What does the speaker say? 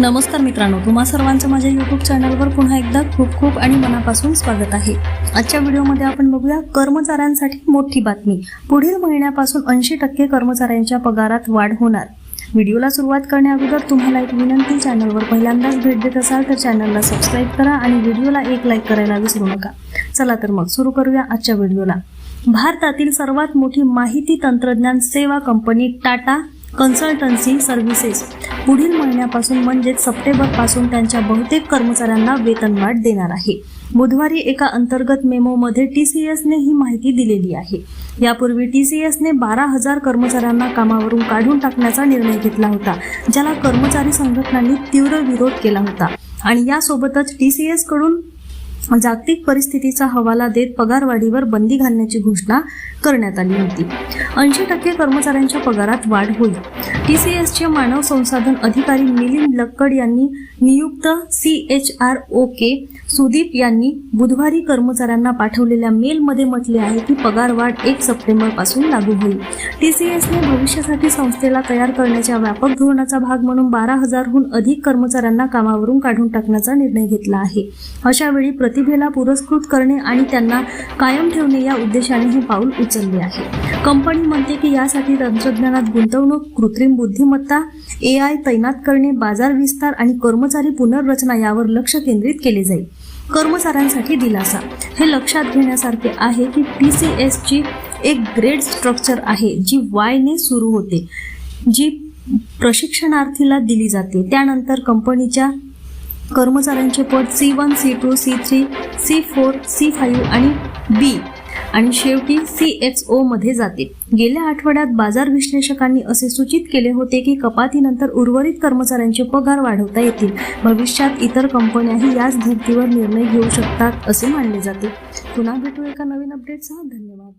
नमस्कार मित्रांनो तुम्हा सर्वांचं माझ्या यूट्यूब चॅनलवर पुन्हा एकदा खूप खूप आणि मनापासून स्वागत आहे. आजच्या व्हिडिओमध्ये आपण बघूया कर्मचाऱ्यांसाठी मोठी बातमी. पुढील महिन्यापासून ऐंशी टक्के कर्मचाऱ्यांच्या पगारात वाढ होणार. व्हिडिओला सुरुवात करण्याअगोदर तुम्हाला एक विनंती चॅनलवर पहिल्यांदाच भेट देत असाल तर चॅनलला सबस्क्राईब करा आणि व्हिडिओला एक लाईक करायला विसरू नका. चला तर मग सुरू करूया आजच्या व्हिडिओला. भारतातील सर्वात मोठी माहिती तंत्रज्ञान सेवा कंपनी टाटा कन्सल्टन्सी सर्व्हिसेस. पुढील महिन्यापासून म्हणजेच सप्टेंबरपासून त्यांच्या बहुतेक कर्मचाऱ्यांना वेतनवाढ देणार आहे. बुधवारी एका अंतर्गत मेमोमध्ये टी सी एसने ही माहिती दिलेली आहे. यापूर्वी टी सी एसने बारा हजार कर्मचाऱ्यांना कामावरून काढून टाकण्याचा निर्णय घेतला होता ज्याला कर्मचारी संघटनांनी तीव्र विरोध केला होता. आणि यासोबतच टी सी एसकडून जागतिक परिस्थितीचा हवाला देत पगारवाढीवर बंदी घालण्याची घोषणा करण्यात आली होती. ऐंशी टक्के कर्मचाऱ्यांच्या पगारात वाढ होईल. टी सी एसचे मानव संसाधन अधिकारी मिलिंद लक्कड यांनी नियुक्त C H R O K Sudeep यांनी बुधवारी कर्मचाऱ्यांना पाठवलेल्या मेलमध्ये म्हटले आहे की पगारवाढ एक सप्टेंबरपासून लागू होईल. टी सी एसने भविष्यासाठी संस्थेला तयार करण्याच्या व्यापक धोरणाचा भाग म्हणून बारा हजारहून अधिक कर्मचाऱ्यांना कामावरून काढून टाकण्याचा निर्णय घेतला आहे. अशावेळी प्रति प्रतिभेला पुरस्कृत करणे आणि त्यांना कायम ठेवणे या उद्देशाने हे पाऊल उचलले आहे. कंपनी म्हणते की यासाठी तंत्रज्ञानात गुंतवणूक कृत्रिम बुद्धिमत्ता ए आय तैनात करणे बाजार विस्तार आणि कर्मचारी पुनर्रचना यावर लक्ष केंद्रित केले जाईल. कर्मचाऱ्यांसाठी दिलासा. हे लक्षात घेण्यासारखे आहे की टी सी एसची एक ग्रेड स्ट्रक्चर आहे जी वायने सुरू होते जी प्रशिक्षणार्थीला दिली जाते. त्यानंतर कंपनीच्या कर्मचाऱ्यांचे पद C one C two C three C four C five आणि बी आणि शेवटी सी एच ओमध्ये जाते. गेल्या आठवड्यात बाजार विश्लेषकांनी असे सूचित केले होते की कपातीनंतर उर्वरित कर्मचाऱ्यांचे पगार वाढवता येतील. भविष्यात इतर कंपन्याही याच धर्तीवर निर्णय घेऊ शकतात असे मानले जाते. पुन्हा भेटू एका नवीन अपडेटसह धन्यवाद.